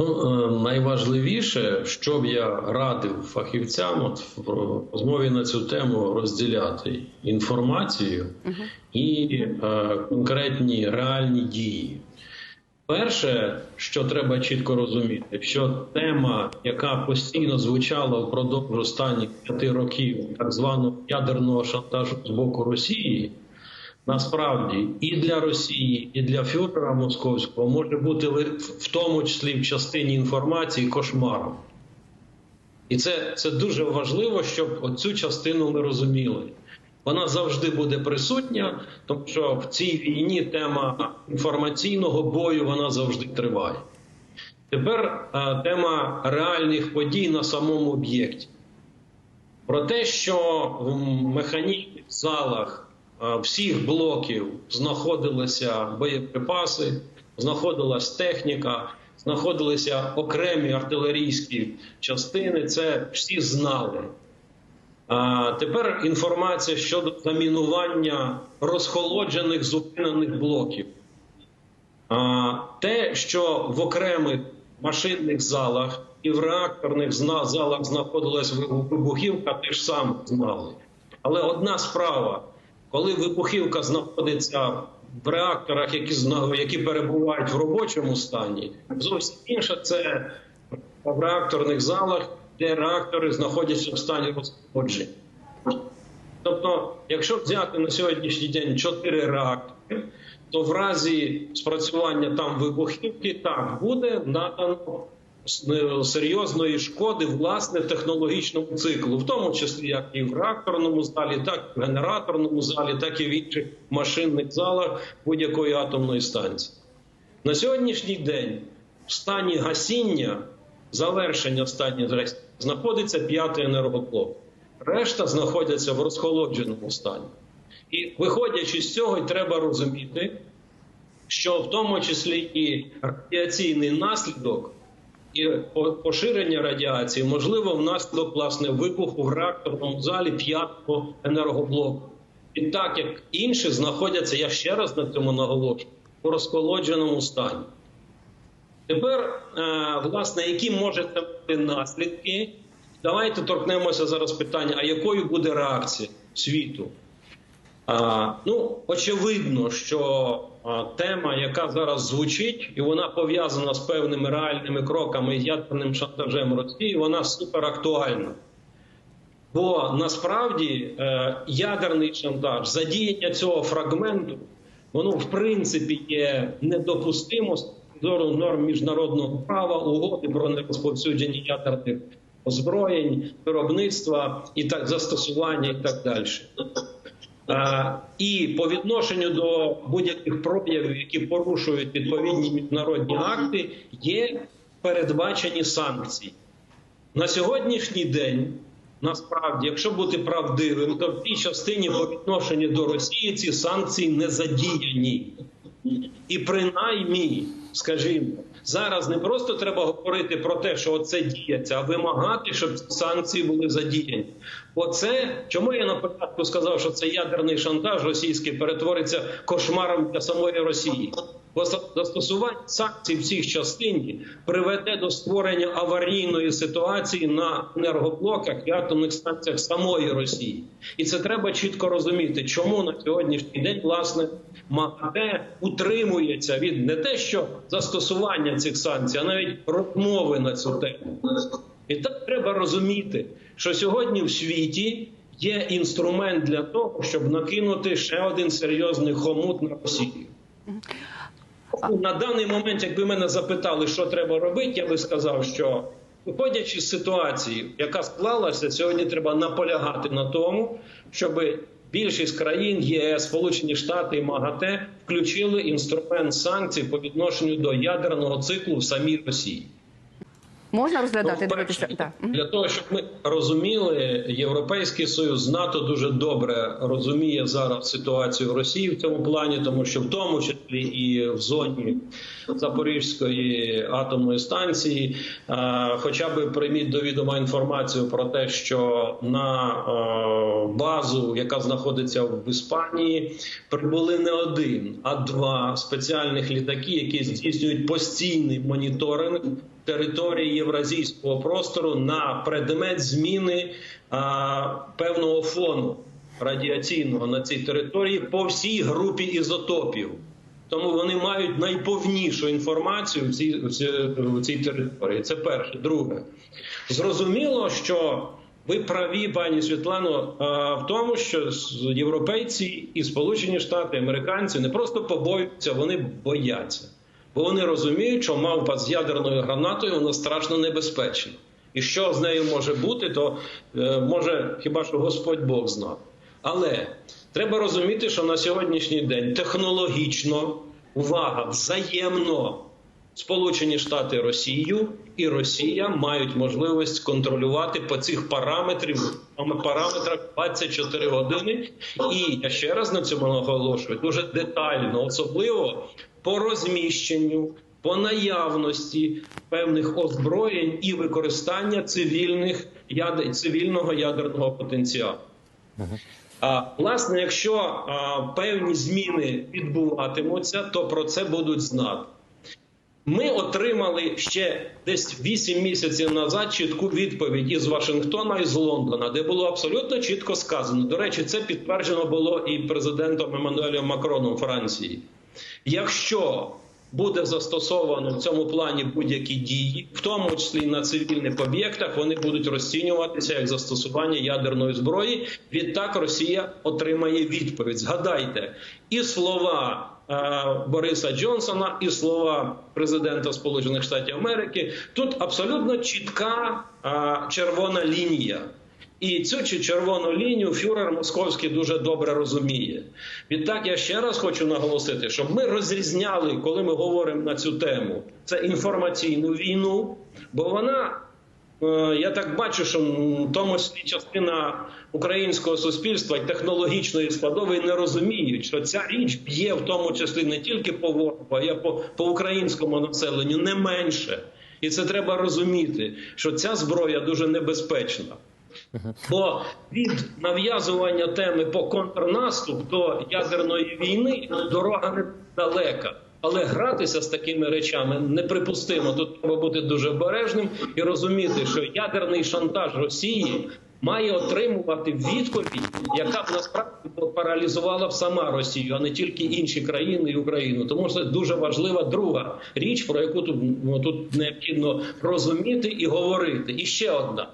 Ну, е, найважливіше, що б я радив фахівцям от в розмові на цю тему розділяти інформацію і е, конкретні реальні дії. Перше, що треба чітко розуміти, що тема, яка постійно звучала впродовж останніх п'яти років, так званого ядерного шантажу з боку Росії, насправді і для Росії, і для фюрера московського може бути в тому числі в частині інформації кошмаром. І це, це дуже важливо, щоб оцю частину ми розуміли. Вона завжди буде присутня, тому що в цій війні тема інформаційного бою вона завжди триває. Тепер е, тема реальних подій на самому об'єкті. Про те, що в механічних залах всіх блоків знаходилися боєприпаси, знаходилась техніка, знаходилися окремі артилерійські частини. Це всі знали. А тепер інформація щодо замінування розхолоджених зупинених блоків. А, те, що в окремих машинних залах і в реакторних залах знаходилась вибу- вибухівка, теж саме знали. Але одна справа, коли вибухівка знаходиться в реакторах, які, які перебувають в робочому стані, зовсім інша це в реакторних залах, де реактори знаходяться в стані розходження. Тобто, якщо взяти на сьогоднішній день чотири реактори, то в разі спрацювання там вибухівки так буде надано серйозної шкоди власне технологічному циклу, в тому числі як і в реакторному залі, так і в генераторному залі, так і в інших машинних залах будь-якої атомної станції. На сьогоднішній день в стані гасіння, завершення стані гасіння, знаходиться п'ятий енергоблок. Решта знаходяться в розхолодженому стані. І виходячи з цього, треба розуміти, що в тому числі і радіаційний наслідок і поширення радіації можливо внаслідок власне вибуху в реакторному залі п'ятого енергоблоку. І так як інші знаходяться, я ще раз на цьому наголошую, у розхолодженому стані. Тепер, е, власне, які можуть бути наслідки? Давайте торкнемося зараз питання: а якою буде реакція світу? Ну, очевидно, що тема, яка зараз звучить, і вона пов'язана з певними реальними кроками і ядерним шантажем Росії, вона суперактуальна. Бо насправді е, ядерний шантаж, задіяння цього фрагменту, воно в принципі є недопустимо з зору норм міжнародного права, угоди про нерозповсюдження ядерних озброєнь, виробництва і так застосування, і так далі. Е, І по відношенню до будь-яких проявів, які порушують відповідні міжнародні акти, є передбачені санкції. На сьогоднішній день, насправді, якщо бути правдивим, то в тій частині по відношенню до Росії ці санкції не задіяні. І принаймні, скажімо, зараз не просто треба говорити про те, що це діється, а вимагати, щоб санкції були задіяні. Оце чому я на початку сказав, що це ядерний шантаж російський перетвориться кошмаром для самої Росії. Бо застосування санкцій в цій частині приведе до створення аварійної ситуації на енергоблоках і атомних станціях самої Росії, і це треба чітко розуміти, чому на сьогоднішній день власне МАГАТЕ утримується від не те, що застосування цих санкцій, а навіть розмови на цю тему. І так треба розуміти, що сьогодні в світі є інструмент для того, щоб накинути ще один серйозний хомут на Росію. На даний момент, якби мене запитали, що треба робити, я би сказав, що виходячи з ситуації, яка склалася, сьогодні треба наполягати на тому, щоб більшість країн ЄС, Сполучені Штати і МАГАТЕ включили інструмент санкцій по відношенню до ядерного циклу в самій Росії. Можна розглядати, Ну, дивитися? Так. Для того, щоб ми розуміли, Європейський Союз НАТО дуже добре розуміє зараз ситуацію в Росії в цьому плані, тому що в тому числі і в зоні Запорізької атомної станції, е, хоча б прийміть до відома інформацію про те, що на е, базу, яка знаходиться в Іспанії, прибули не один, а два спеціальних літаки, які здійснюють постійний моніторинг території євразійського простору на предмет зміни а, певного фону радіаційного на цій території по всій групі ізотопів. Тому вони мають найповнішу інформацію в цій, в цій- території. Це перше. Друге, зрозуміло, що ви праві, пані Світлано, в тому, що європейці і Сполучені Штати, американці не просто побоюються, вони бояться. Бо вони розуміють, що мавпа з ядерною гранатою вона страшно небезпечна. І що з нею може бути, то е, може хіба що Господь Бог знає. Але треба розуміти, що на сьогоднішній день технологічно увага взаємно Сполучені Штати Росію і Росія мають можливість контролювати по цих параметрів параметрах 24 години. І я ще раз на цьому наголошую дуже детально, особливо по розміщенню, по наявності певних озброєнь і використання цивільних цивільного ядерного потенціалу. А власне, якщо а, певні зміни відбуватимуться, то про це будуть знати. Ми отримали ще десь 8 місяців назад чітку відповідь із Вашингтона і з Лондона, де було абсолютно чітко сказано. До речі, це підтверджено було і президентом Еммануелем Макроном Франції. Якщо буде застосовано в цьому плані будь-які дії, в тому числі на цивільних об'єктах, вони будуть розцінюватися як застосування ядерної зброї. Відтак Росія отримає відповідь. Згадайте і слова Бориса Джонсона, і слова президента Сполучених Штатів Америки. Тут абсолютно чітка е, червона лінія. І цю чи червону лінію фюрер московський дуже добре розуміє. Відтак я ще раз хочу наголосити, щоб ми розрізняли, коли ми говоримо на цю тему, це інформаційну війну, бо вона. Е, Я так бачу, що в тому числі частина українського суспільства і технологічної складової не розуміють, що ця річ б'є в тому числі не тільки по ворогу, а й по, по українському населенню не менше. І це треба розуміти, що ця зброя дуже небезпечна. Бо від нав'язування теми по контрнаступ до ядерної війни дорога недалека. Але гратися з такими речами неприпустимо. Тут треба бути дуже обережним і розуміти, що ядерний шантаж Росії має отримувати відповідь, яка б насправді паралізувала б сама Росію, а не тільки інші країни і Україну. Тому це дуже важлива друга річ, про яку тут, ну, тут необхідно розуміти і говорити. І ще одна.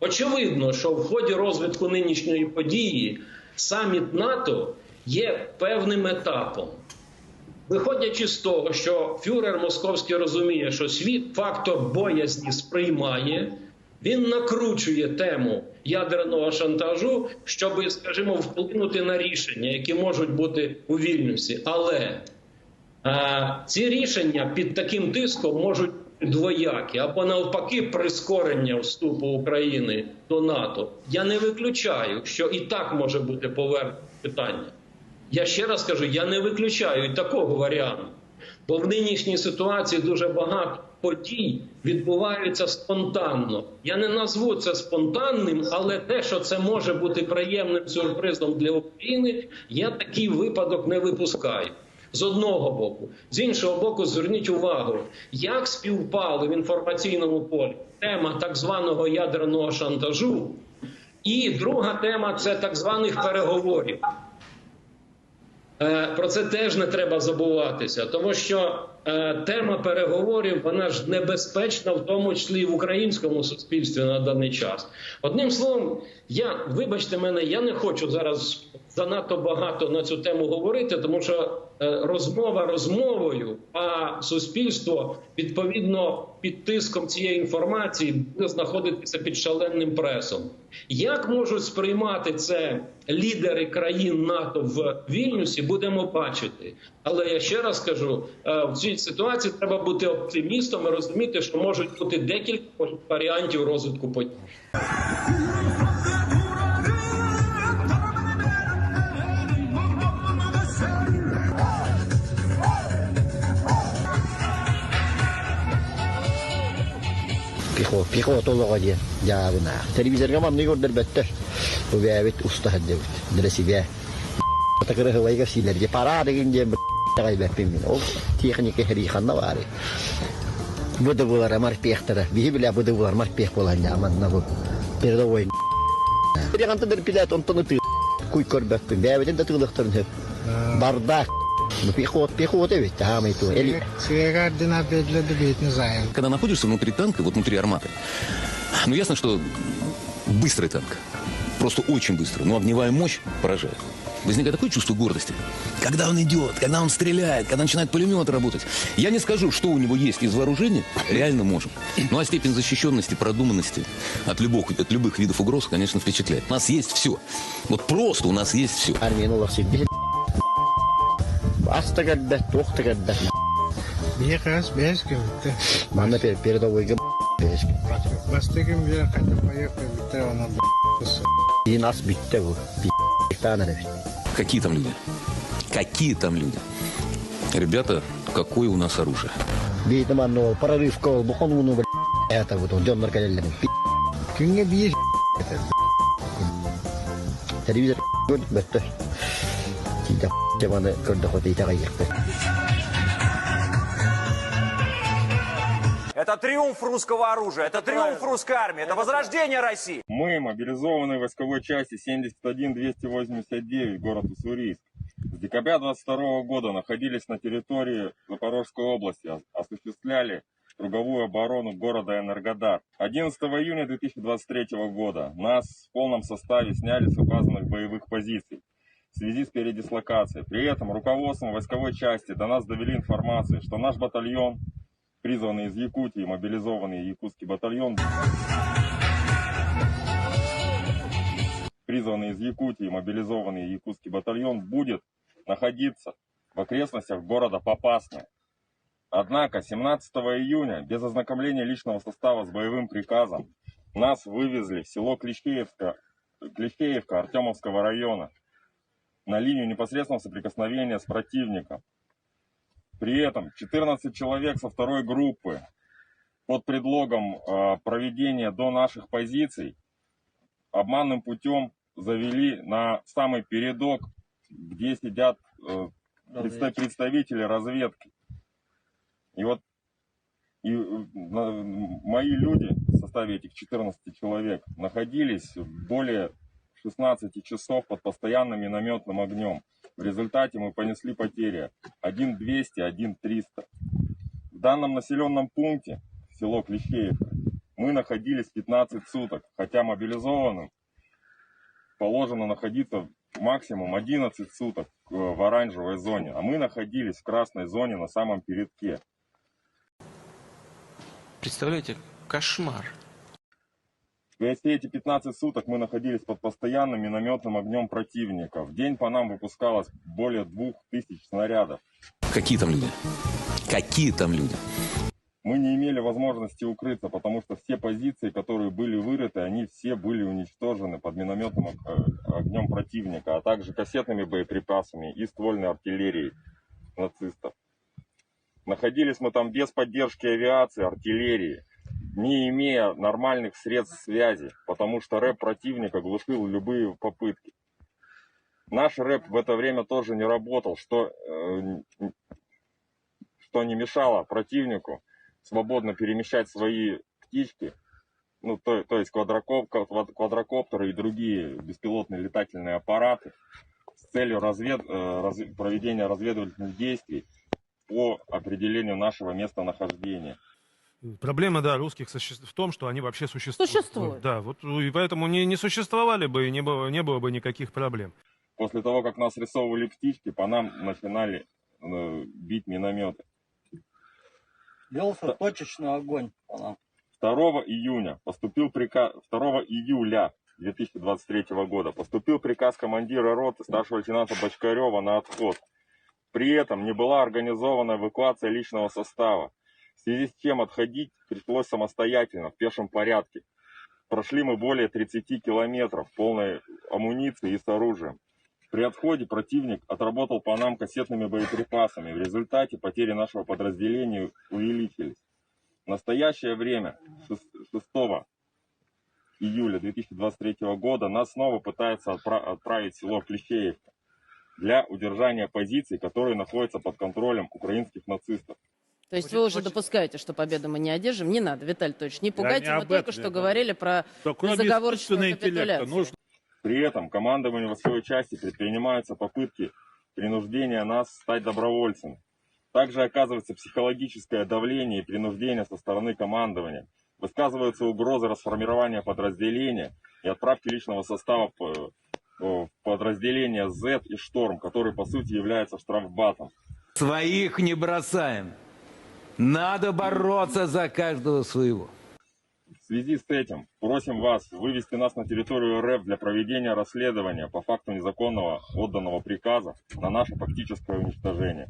Очевидно, що в ході розвитку нинішньої події саміт НАТО є певним етапом. Виходячи з того, що фюрер московський розуміє, що світ фактор боязні сприймає, він накручує тему ядерного шантажу, щоб, скажімо, вплинути на рішення, які можуть бути у Вільнюсі. Але а, ці рішення під таким тиском можуть двоякі або навпаки прискорення вступу України до НАТО. Я не виключаю, що і так може бути повернення питання. Я ще раз кажу, я не виключаю такого варіанту. Бо в нинішній ситуації дуже багато подій відбуваються спонтанно. Я не назву це спонтанним, але те, що це може бути приємним сюрпризом для України, я такий випадок не випускаю. З одного боку, з іншого боку, зверніть увагу, як співпали в інформаційному полі тема так званого ядерного шантажу, і друга тема це так званих переговорів. Е, Про це теж не треба забуватися, тому що е, тема переговорів вона ж небезпечна, в тому числі і в українському суспільстві на даний час. Одним словом, я вибачте мене, я не хочу зараз занадто багато на цю тему говорити, тому що е, розмова розмовою, а суспільство відповідно під тиском цієї інформації буде знаходитися під шаленим пресом. Як можуть сприймати це лідери країн НАТО в Вільнюсі, будемо бачити. Але я ще раз кажу: е, в цій ситуації треба бути оптимістом і розуміти, що можуть бути декілька варіантів розвитку подій. пехот, пехот олоға де, жағына. Телевизорға мамны көрдер бәттер. Бұл бәбет ұста хәддәбіт. Діресі бә. Тақыры ғылайға силерге пара деген де бір тағай бәппен мен. Ол техника хәриханна бар. Бұды болар амар пехтара. Бейі білә бұды болар амар пех болан жаманна бұл. Перді ойын. Переғанты дір пилет, онтыны ты. Күй көрбәппен. Бәбетен да тылықтырын Бардақ. Ту. Эли. Свega din apelele de бит не знаем. Когда находишься внутри танка, вот внутри арматы, ну ясно, что быстрый танк. Просто очень быстро. Но огневая мощь поражает. Возникает такое чувство гордости. Когда он идет, когда он стреляет, когда начинает пулемет работать. Я не скажу, что у него есть из вооружения, реально можем. Ну а степень защищенности, продуманности от любых, от любых видов угроз, конечно, впечатляет. У нас есть все. Вот просто у нас есть все. Армиян Ас тәгәлдә, тох тәгәлдә. Бия каз бәскә үтте. Манда пер передовойга бәскә. Бастыгым бия кайтып поехал, битте она. И нас битте бу. Битте Какие там люди? Какие там люди? Ребята, какое у нас оружие? Видимо, оно прорыв кол, бухон уну, это вот он, дем наркалелли, пи***. Кюнге бьешь, это, Телевизор, бетте жаманы көрдүк хот ите кайыкты. Это триумф русского оружия, это триумф русской армии, это возрождение России. Мы, мобилизованные войсковой части 71289, город Уссурийск, с декабря 22 года находились на территории Запорожской области, ос- осуществляли круговую оборону города Энергодар. 11 июня 2023 года нас в полном составе сняли с указанных боевых позиций в связи с передислокацией. При этом руководством войсковой части до нас довели информацию, что наш батальон, призванный из Якутии, мобилизованный якутский батальон, призванный из Якутии мобилизованный якутский батальон будет находиться в окрестностях города Попасное. Однако 17 июня без ознакомления личного состава с боевым приказом нас вывезли в село Клещеевка, Клещеевка Артемовского района на линию непосредственного соприкосновения с противником. При этом 14 человек со второй группы под предлогом э, проведения до наших позиций обманным путем завели на самый передок, где сидят э, предста- представители разведки. И вот и, э, мои люди в составе этих 14 человек находились более 16 часов под постоянным минометным огнем. В результате мы понесли потери 1-200, 1-300. В данном населенном пункте, село Клещеевка, мы находились 15 суток, хотя мобилизованным положено находиться максимум 11 суток э, в оранжевой зоне, а мы находились в красной зоне на самом передке. Представляете, кошмар. И все эти 15 суток мы находились под постоянным минометным огнем противника. В день по нам выпускалось более 2000 снарядов. Какие там люди? Какие там люди? Мы не имели возможности укрыться, потому что все позиции, которые были вырыты, они все были уничтожены под минометным э, огнем противника, а также кассетными боеприпасами и ствольной артиллерией нацистов. Находились мы там без поддержки авиации, артиллерии, не имея нормальных средств связи, потому что рэп противника глушил любые попытки. Наш рэп в это время тоже не работал, что, э, что не мешало противнику свободно перемещать свои птички, ну, то, то есть квадрокоп, квад- квадрокоптеры и другие беспилотные летательные аппараты с целью развед, э, раз- проведения разведывательных действий по определению нашего местонахождения. Проблема, да, русских в том, что они вообще существуют. Существуют. Да, вот ну, и поэтому не, не существовали бы и не было, не было бы никаких проблем. После того, как нас рисовывали птички, по нам начинали э, бить минометы. Велся точечный огонь. по нам. 2 июня поступил приказ, 2 июля 2023 года поступил приказ командира роты старшего лейтенанта Бочкарева на отход. При этом не была организована эвакуация личного состава, в связи с чем отходить пришлось самостоятельно, в пешем порядке. Прошли мы более 30 километров полной амуниции и с оружием. При отходе противник отработал по нам кассетными боеприпасами. В результате потери нашего подразделения увеличились. В настоящее время, 6 июля 2023 года, нас снова пытаются отпра- отправить в село Клещеевка для удержания позиций, которые находятся под контролем украинских нацистов. То есть вы уже допускаете, что победу мы не одержим? Не надо, Виталий Анатольевич, не пугайте. не Мы только этом что я говорили про интеллекта капитуляцию. нужно При этом командованию войсковой части предпринимаются попытки принуждения нас стать добровольцами. Также оказывается психологическое давление и принуждение со стороны командования. Высказываются угрозы расформирования подразделения и отправки личного состава в в подразделения Z и Шторм, который по сути является штрафбатом. Своих не бросаем. Надо бороться за каждого своего. В связи с этим просим вас вывести нас на территорию РФ для проведения расследования по факту незаконного отданного приказа на наше фактическое уничтожение.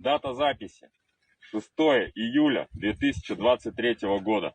Дата записи 6 июля 2023 года.